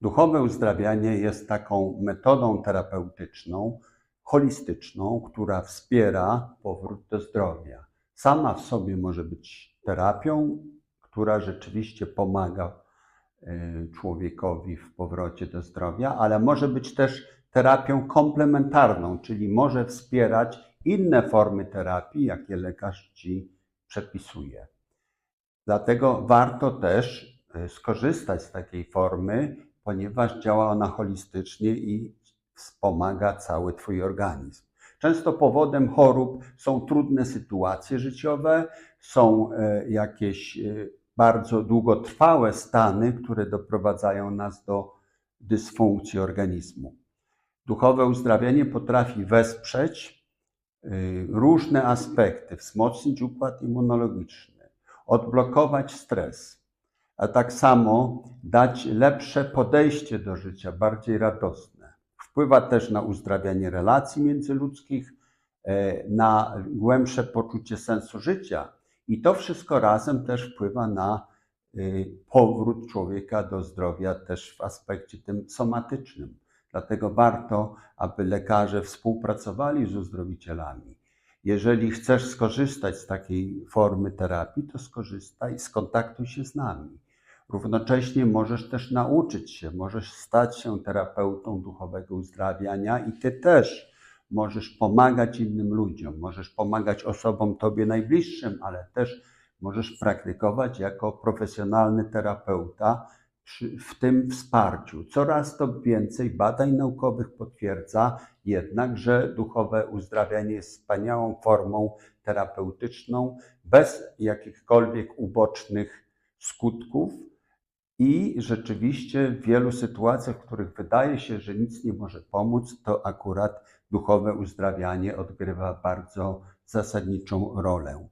Duchowe uzdrawianie jest taką metodą terapeutyczną, holistyczną, która wspiera powrót do zdrowia. Sama w sobie może być terapią, która rzeczywiście pomaga y, człowiekowi w powrocie do zdrowia, ale może być też terapią komplementarną, czyli może wspierać inne formy terapii, jakie lekarz ci przepisuje. Dlatego warto też y, skorzystać z takiej formy, ponieważ działa ona holistycznie i wspomaga cały Twój organizm. Często powodem chorób są trudne sytuacje życiowe, są e, jakieś e, bardzo długotrwałe stany, które doprowadzają nas do dysfunkcji organizmu. Duchowe uzdrawianie potrafi wesprzeć e, różne aspekty, wzmocnić układ immunologiczny, odblokować stres, a tak samo dać lepsze podejście do życia, bardziej radosne. Wpływa też na uzdrawianie relacji międzyludzkich, e, na głębsze poczucie sensu życia i to wszystko razem też wpływa na e, powrót człowieka do zdrowia też w aspekcie tym somatycznym. Dlatego warto, aby lekarze współpracowali z uzdrowicielami. Jeżeli chcesz skorzystać z takiej formy terapii, to skorzystaj, skontaktuj się z nami. Równocześnie możesz też nauczyć się, możesz stać się terapeutą duchowego uzdrawiania i ty też możesz pomagać innym ludziom, możesz pomagać osobom tobie najbliższym, ale też możesz praktykować jako profesjonalny terapeuta w tym wsparciu. Coraz to więcej badań naukowych potwierdza jednak, że duchowe uzdrawianie jest wspaniałą formą terapeutyczną, bez jakichkolwiek ubocznych skutków i rzeczywiście w wielu sytuacjach, w których wydaje się, że nic nie może pomóc, to akurat duchowe uzdrawianie odgrywa bardzo zasadniczą rolę.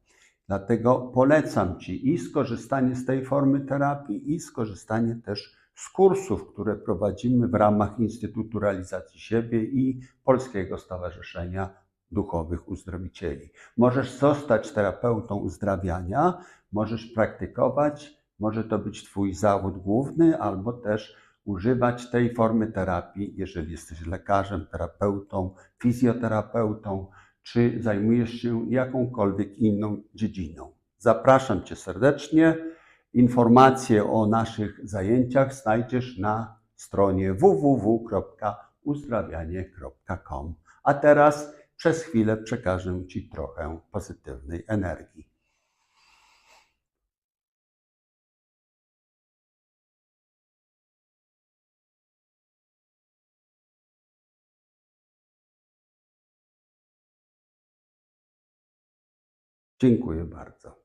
Dlatego polecam Ci i skorzystanie z tej formy terapii, i skorzystanie też z kursów, które prowadzimy w ramach Instytutu Realizacji Siebie i Polskiego Stowarzyszenia Duchowych Uzdrowicieli. Możesz zostać terapeutą uzdrawiania, możesz praktykować może to być Twój zawód główny, albo też używać tej formy terapii, jeżeli jesteś lekarzem, terapeutą, fizjoterapeutą, czy zajmujesz się jakąkolwiek inną dziedziną. Zapraszam Cię serdecznie. Informacje o naszych zajęciach znajdziesz na stronie www.uzdrawianie.com. A teraz przez chwilę przekażę Ci trochę pozytywnej energii. Dziękuję bardzo.